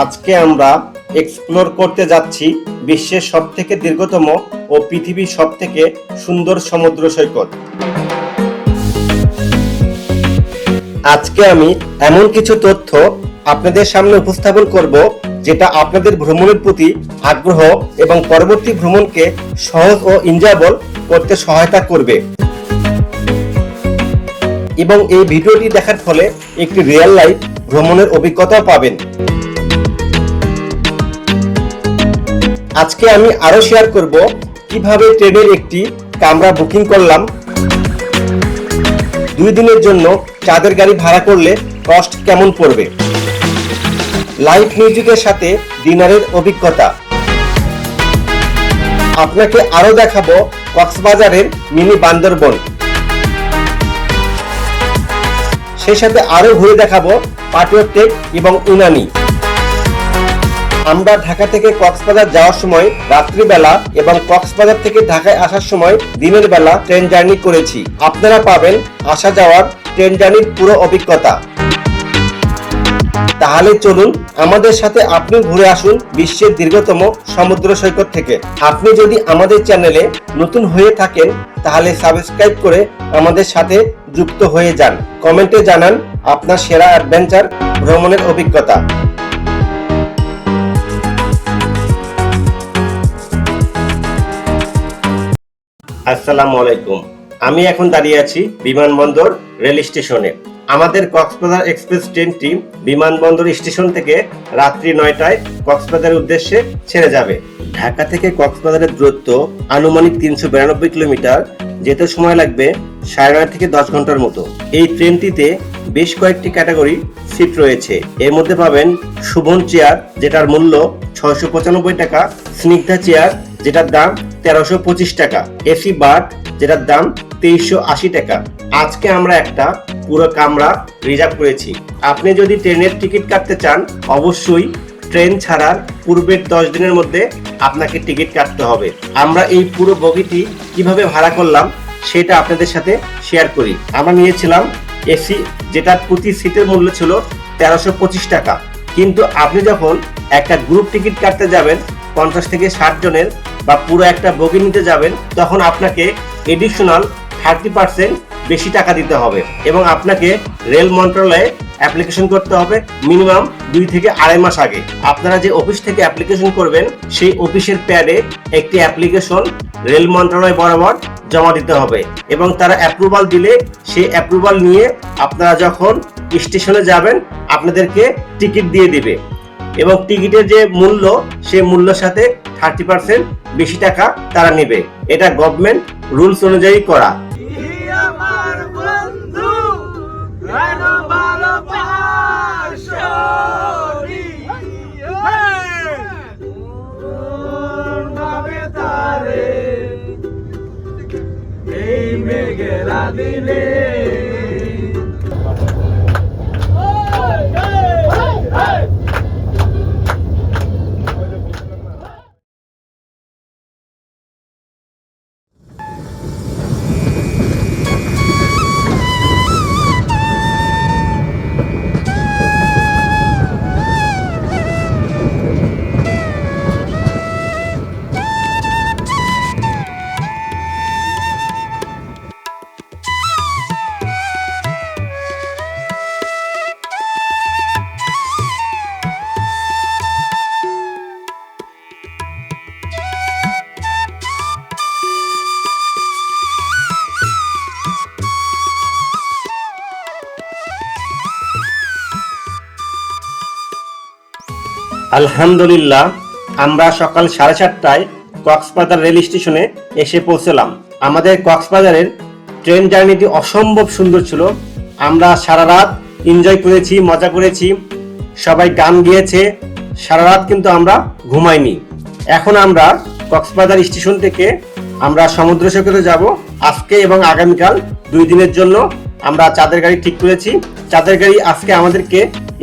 আজকে আমরা এক্সপ্লোর করতে যাচ্ছি বিশ্বের সব থেকে দীর্ঘতম ও পৃথিবীর সব থেকে সুন্দর সমুদ্র সৈকত। আজকে আমি এমন কিছু তথ্য আপনাদের সামনে উপস্থাপন করব যেটা আপনাদের ভ্রমণের প্রতি আগ্রহ এবং পরবর্তী ভ্রমণকে সহজ ও এনজয়েবল করতে সহায়তা করবে। এবং এই ভিডিওটি দেখার ফলে একটি রিয়েল লাইফ ভ্রমণের অভিজ্ঞতাও পাবেন। আজকে আমি আরও শেয়ার করব কীভাবে ট্রেনের একটি কামরা বুকিং করলাম। দুই দিনের জন্য চাঁদের গাড়ি ভাড়া করলে কস্ট কেমন পড়বে? লাইভ মিউজিকের সাথে ডিনারের অভিজ্ঞতা। আপনাকে আরও দেখাবো কক্সবাজারের মিনি বান্দরবন। সেই সাথে আরও ঘুরে দেখাবো পাটুয়ার টেক এবং ইনানি আমরা ঢাকা থেকে কক্সবাজার যাওয়ার সময় রাত্রিবেলা এবং কক্সবাজার থেকে ঢাকায় আসার সময় দিনের বেলা ট্রেন জার্নি করেছি। আপনারা পাবেন আসা যাওয়ার ট্রেন জার্নির পুরো অভিজ্ঞতা। তাহলে চলুন আমাদের সাথে আপনি ঘুরে আসুন বিশ্বের দীর্ঘতম সমুদ্র সৈকত থেকে। আপনি যদি আমাদের চ্যানেলে নতুন হয়ে থাকেন, তাহলে সাবস্ক্রাইব করে আমাদের সাথে যুক্ত হয়ে যান। কমেন্টে জানান আপনার সেরা অ্যাডভেঞ্চার ভ্রমণের অভিজ্ঞতা। আসসালামু আলাইকুম। আমি এখন দাঁড়িয়ে আছি বিমানবন্দর রেল স্টেশনে। আমাদের কক্সবাজার এক্সপ্রেস ট্রেনটি বিমানবন্দর স্টেশন থেকে রাত্রি নয়টায় কক্সবাজারের উদ্দেশ্যে ছেড়ে যাবে। ঢাকা থেকে কক্সবাজারের দূরত্ব আনুমানিক তিনশো বিরানব্বই কিলোমিটার। যেতে সময় লাগবে সাড়ে নয় থেকে দশ ঘণ্টার মতো। এই ট্রেনটিতে বেশ কয়েকটি ক্যাটাগরি সিট রয়েছে। এর মধ্যে পাবেন শুভন চেয়ার, যেটার মূল্য ছয়শো পঁচানব্বই টাকা, স্নিগ্ধা চেয়ার যেটার দাম তেরোশো পঁচিশ টাকা। এসি বার্ট যেটার দাম তেইশশো আশি টাকা। আজকে আমরা একটা পুরো কামরা রিজার্ভ করেছি। আপনি যদি ট্রেনের টিকিট কাটতে চান, অবশ্যই ট্রেন ছাড়ার পূর্বের দশ দিনের মধ্যে আপনাকে টিকিট কাটতে হবে। আমরা এই পুরো বগিটি কীভাবে ভাড়া করলাম, সেটা আপনাদের সাথে শেয়ার করি। আমরা নিয়েছিলাম এসি যেটার প্রতি সিটের মূল্য ছিল তেরোশো পঁচিশ টাকা। কিন্তু আপনি যখন একটা গ্রুপ টিকিট কাটতে যাবেন, পঞ্চাশ থেকে ষাট জনের বা পুরো একটা বগি নিতে যাবেন, তখন আপনাকে এডিশনাল থার্টি পার্সেন্ট বেশি টাকা দিতে হবে এবং আপনাকে রেল মন্ত্রণালয়ে অ্যাপ্লিকেশন করতে হবে মিনিমাম দুই থেকে আড়াই মাস আগে। আপনারা যে অফিস থেকে অ্যাপ্লিকেশন করবেন, সেই অফিসের প্যাডে একটি অ্যাপ্লিকেশন রেল মন্ত্রণালয় বরাবর জমা দিতে হবে এবং তারা অ্যাপ্রুভাল দিলে সেই অ্যাপ্রুভাল নিয়ে আপনারা যখন স্টেশনে যাবেন, আপনাদেরকে টিকিট দিয়ে দিবে। এবং টিকিটের যে মূল্য, সেই মূল্যের সাথে থার্টি পার্সেন্ট বেশি টাকা তারা নেবে। এটা গভর্নমেন্ট রুলস অনুযায়ী করা। মেঘেরা দিনে আলহামদুলিল্লাহ, আমরা সকাল সাড়ে সাতটায় কক্সবাজার রেল স্টেশনে এসে পৌঁছলাম। আমাদের কক্সবাজারের ট্রেন জার্নিটি অসম্ভব সুন্দর ছিল। আমরা সারা রাত এনজয় করেছি, মজা করেছি। সবাই গান গিয়েছে। সারা রাত কিন্তু আমরা ঘুমাইনি। এখন আমরা কক্সবাজার স্টেশন থেকে আমরা সমুদ্র সৈকতে যাব। আজকে এবং আগামীকাল দুই দিনের জন্য আমরা চাঁদের গাড়ি ঠিক করেছি। চাঁদের গাড়ি আজকে আমাদেরকে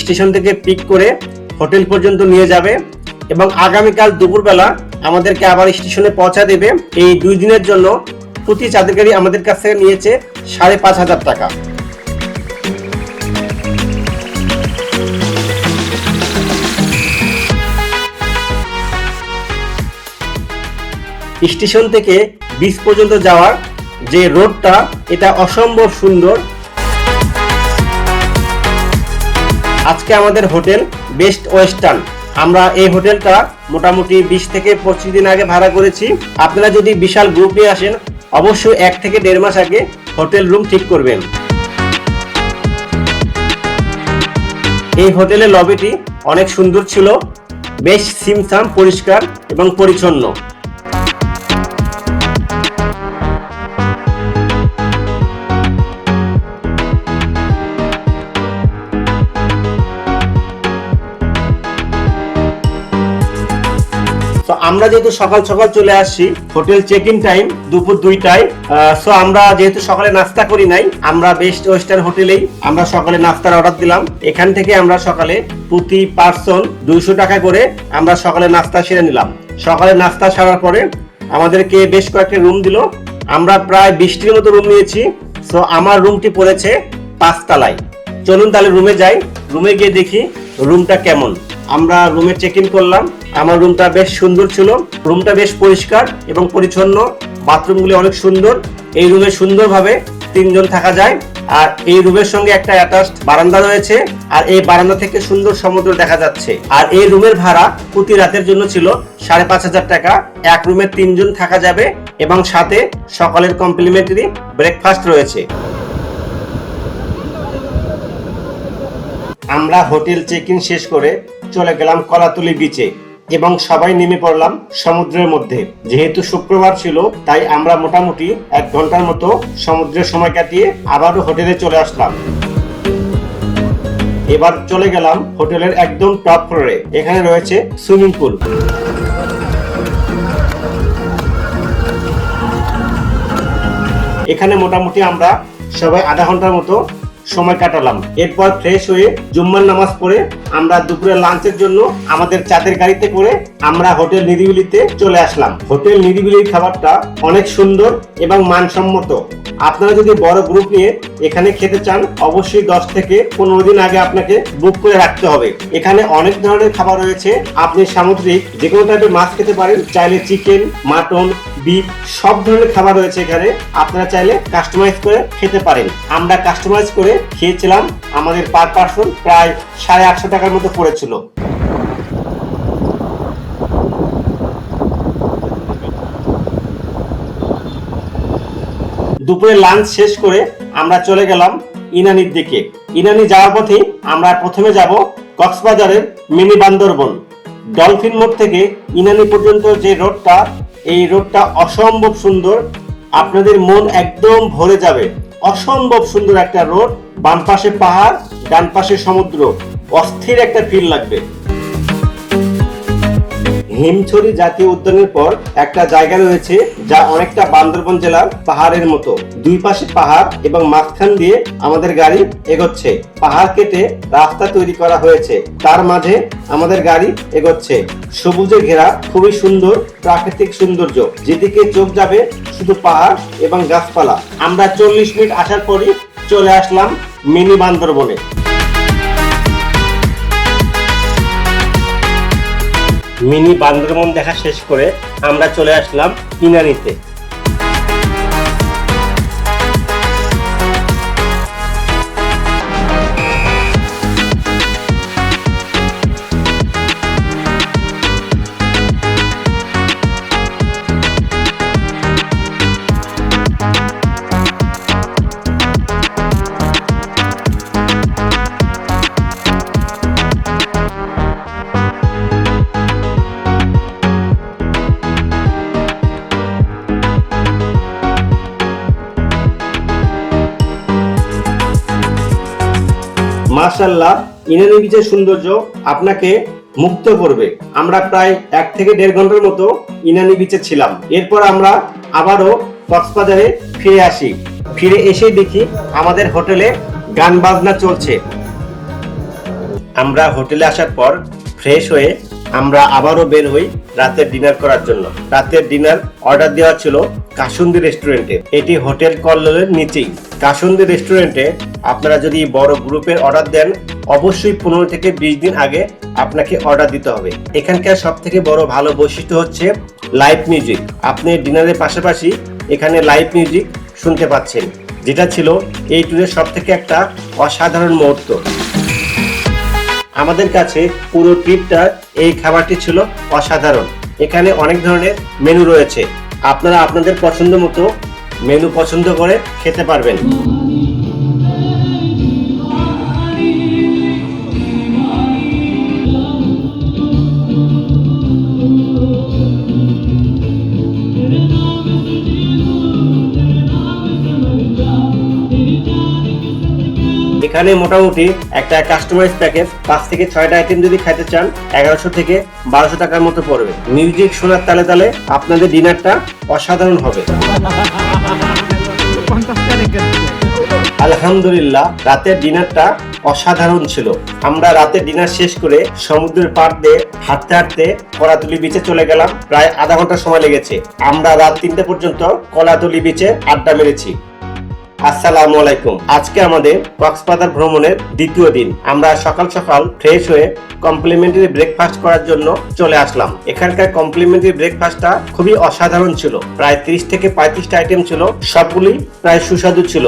স্টেশন থেকে পিক করে হোটেল পর্যন্ত নিয়ে যাবে এবং আগামীকাল দুপুরবেলা আমাদেরকে আবার স্টেশনে পৌঁছা দেবে। এই দুই দিনের জন্য প্রতি চাঁদের গাড়ি আমাদের কাছ থেকে নিয়েছে সাড়ে পাঁচ হাজার টাকা। স্টেশন থেকে বিচ পর্যন্ত যাওয়ার যে রোডটা, এটা অসম্ভব সুন্দর। আজকে আমাদের হোটেল বেস্ট ওয়েস্টার্ন। আমরা এই হোটেলটা মোটামুটি বিশ থেকে পঁচিশ দিন আগে ভাড়া করেছি। আপনারা যদি বিশাল গ্রুপ নিয়ে আসেন, অবশ্যই এক থেকে দেড় মাস আগে হোটেল রুম ঠিক করবেন। এই হোটেলের লবিটি অনেক সুন্দর ছিল, বেশ সিমসাম পরিষ্কার এবং পরিচ্ছন্ন। আমরা যেহেতু সকাল সকাল চলে আসছি হোটেল চেক ইন টাইম দুপুর দুইটায় সো আমরা যেহেতু সকালে নাস্তা করি নাই, আমরা বেস্ট ওয়েস্টার্ন হোটেলেই আমরা সকালে নাস্তার অর্ডার দিলাম। এখান থেকে আমরা সকালে প্রতি পার্সন দুইশো টাকা করে আমরা সকালে নাস্তা সেরে নিলাম। সকালে নাস্তা সারার পরে আমাদেরকে বেশ কয়েকটা রুম দিল। আমরা প্রায় বিশটির মতো রুম নিয়েছি। সো আমার রুমটি পড়েছে পাঁচতলায়। চলুন তাহলে রুমে যাই। রুমে গিয়ে দেখি রুমটা কেমন। আমরা রুমে চেক ইন করলাম। আমার রুমটা বেশ সুন্দর ছিল। রুমটা বেশ পরিষ্কার এবং পরিচ্ছন্ন। বাথরুমগুলি অনেক সুন্দর। এই রুমে সুন্দরভাবে তিনজন থাকা যায়। আর এই রুমের সঙ্গে একটা অ্যাটাচড বারান্দা রয়েছে। আর এই বারান্দা থেকে সুন্দর সমুদ্র দেখা যাচ্ছে। আর এই রুমের ভাড়া প্রতি রাতের জন্য ছিল সাড়ে পাঁচ হাজার টাকা। এক রুমে তিনজন থাকা যাবে এবং সাথে সকালের কমপ্লিমেন্টারি ব্রেকফাস্ট রয়েছে। আমরা হোটেল চেক ইন শেষ করে চলে গেলাম কলাতুলি বিচে এবং সবাই নেমে পড়লাম সমুদ্রের মধ্যে। যেহেতু শুক্রবার ছিল, তাই আমরা মোটামুটি এক ঘণ্টার মতো সমুদ্রের সময় কাটিয়ে আবারও হোটেলে চলে আসলাম। এবার চলে গেলাম হোটেলের একদম টপ ফ্লোরে, এখানে রয়েছে সুইমিং পুল। এখানে মোটামুটি আমরা সবাই আধা ঘণ্টার মতো সময় কাটালাম। এরপর ফ্রেশ হয়ে জুম্মার নামাজ পড়ে আমরা দুপুরে লাঞ্চের জন্য আমাদের চাঁদের গাড়িতে করে আমরা হোটেল নিরিবিলিতে চলে আসলাম। হোটেল নিরিবিলির খাবারটা অনেক সুন্দর এবং মানসম্মত। আপনারা যদি বড় গ্রুপ নিয়ে এখানে খেতে চান, অবশ্যই দশ থেকে পনেরো দিন আগে আপনাকে বুক করে রাখতে হবে। এখানে অনেক ধরনের খাবার রয়েছে। আপনি সামুদ্রিক যে কোনো টাইপের মাছ খেতে পারেন। চাইলে চিকেন মাটন বিফ, সব ধরনের খাবার রয়েছে এখানে। আপনারা চাইলে কাস্টমাইজ করে খেতে পারেন। আমরা কাস্টমাইজ করে খেয়েছিলাম, আমাদের পার পার্সন প্রায় সাড়ে আটশো টাকার মতো পড়েছিল। দুপুরে লাঞ্চ শেষ করে আমরা চলে গেলাম ইনানির দিকে। ইনানি যাওয়ার পথে আমরা প্রথমে যাব কক্সবাজারের মিনি বান্দরবন। ডলফিন মোড় থেকে ইনানি পর্যন্ত যে রোডটা এই রোডটা অসম্ভব সুন্দর। আপনাদের মন একদম ভরে যাবে। অসম্ভব সুন্দর একটা রোড, বাম পাশে পাহাড়, ডান পাশে সমুদ্র। অস্থির একটা ফিল লাগবে। হিমছড়ি জাতীয় উদ্যানের পর একটা জায়গা রয়েছে যা অনেকটা বান্দরবন জেলার পাহাড়ের মতো। দুই পাশে পাহাড় এবং মাঝখান দিয়ে আমাদের গাড়ি এগোচ্ছে। পাহাড় কেটে রাস্তা তৈরি করা হয়েছে। তার মাঝে আমাদের গাড়ি এগোচ্ছে। সবুজে ঘেরা খুবই সুন্দর প্রাকৃতিক সৌন্দর্য। যেদিকে চোখ যাবে শুধু পাহাড় এবং গাছপালা। আমরা চল্লিশ মিনিট আসার পরই চলে আসলাম মিনি বান্দরবনে। মিনি বান্দরবন দেখা শেষ করে আমরা চলে আসলাম ইনানিতে মাশাল্লাহ ইনানি বিচের সৌন্দর্য আপনাকে মুক্ত করবে। আমরা প্রায় এক থেকে দেড় ঘণ্টার মতো ইনানি বিচে ছিলাম। এরপর আমরা আবারও কক্সবাজারে ফিরে আসি। ফিরে এসে দেখি আমাদের হোটেলে গান বাজনা চলছে। আমরা হোটেলে আসার পর ফ্রেশ হয়ে আমরা আবারও বের হই রাতের ডিনার করার জন্য। রাতের ডিনার অর্ডার দেওয়া ছিল কাসুন্দি রেস্টুরেন্টে। এটি হোটেল কল্লোলের নিচেই। কাসুন্দি রেস্টুরেন্টে আপনারা যদি বড় গ্রুপের অর্ডার দেন, অবশ্যই পনেরো থেকে বিশ দিন আগে আপনাকে অর্ডার দিতে হবে। এখানকার সব থেকে বড় ভালো বৈশিষ্ট্য হচ্ছে লাইভ মিউজিক। আপনি ডিনারের পাশাপাশি এখানে লাইভ মিউজিক শুনতে পাচ্ছেন, যেটা ছিল এই ট্যুরের সব থেকে একটা অসাধারণ মুহূর্ত। আমাদের কাছে পুরো ট্রিপটা এই খাবারটি ছিল অসাধারণ। এখানে অনেক ধরনের মেনু রয়েছে। আপনারা আপনাদের পছন্দ মতো মেনু পছন্দ করে খেতে পারবেন। এখানে মোটামুটি একটা কাস্টমাইজ প্যাকেজ পাঁচ থেকে ছয়টা আইটেম যদি খাইতে চান, এগারোশো থেকে বারোশো টাকার মতো পড়বে। মিউজিক শোনার তালে তালে আপনাদের ডিনারটা অসাধারণ হবে। আলহামদুলিল্লাহ রাতের ডিনারটা অসাধারণ ছিল। আমরা রাতের ডিনার শেষ করে সমুদ্রের পাড় দিয়ে হাঁটতে হাঁটতে কলাতুলি বিচে চলে গেলাম। প্রায় আধা ঘণ্টা সময় লেগেছে। আমরা রাত তিনটে পর্যন্ত কলাতুলি বিচে আড্ডা মেরেছি। আসসালামু আলাইকুম। আজকে আমাদের কক্সবাজার ভ্রমণের দ্বিতীয় দিন। আমরা সকাল সকাল ফ্রেশ হয়ে কমপ্লিমেন্টারি ব্রেকফাস্ট করার জন্য চলে আসলাম। এখানকার কমপ্লিমেন্টারি ব্রেকফাস্টটা খুবই অসাধারণ ছিল। প্রায় ত্রিশ থেকে পঁয়ত্রিশটা আইটেম ছিল। সবগুলি প্রায় সুস্বাদু ছিল।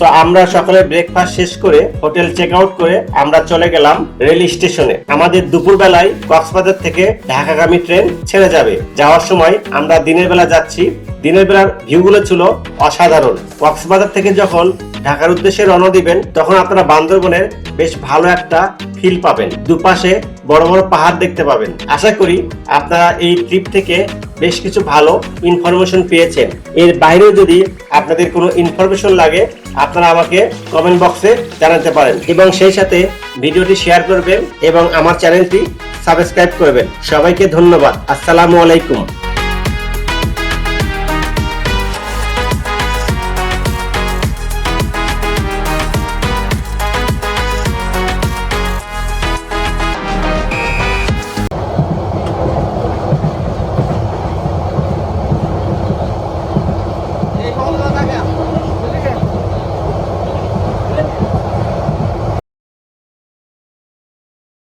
তো আমরা সকালে ব্রেকফাস্ট শেষ করে হোটেল চেক আউট করে আমরা চলে গেলাম রেল স্টেশনে আমাদের দুপুর বেলায় কক্সবাজার থেকে ঢাকাগামী ট্রেন ছেড়ে যাবে। যাওয়ার সময় আমরা দিনের বেলা যাচ্ছি। দিনের বেলার ভিউগুলো ছিল অসাধারণ। কক্সবাজার থেকে যখন ঢাকার উদ্দেশ্যে রওনা দিবেন, তখন আপনারা বান্দরবনের বেশ ভালো একটা ফিল পাবেন। দুপাশে বড় বড় পাহাড় দেখতে পাবেন। আশা করি আপনারা এই ট্রিপ থেকে বেশ কিছু ভালো ইনফরমেশন পেয়েছেন। এর বাইরেও যদি আপনাদের কোনো ইনফরমেশন লাগে আপনারা আমাকে কমেন্ট বক্সে জানাতে পারেন। এবং সেই সাথে ভিডিওটি শেয়ার করবেন এবং আমার চ্যানেলটি সাবস্ক্রাইব করবেন। সবাইকে ধন্যবাদ। আসসালামু আলাইকুম।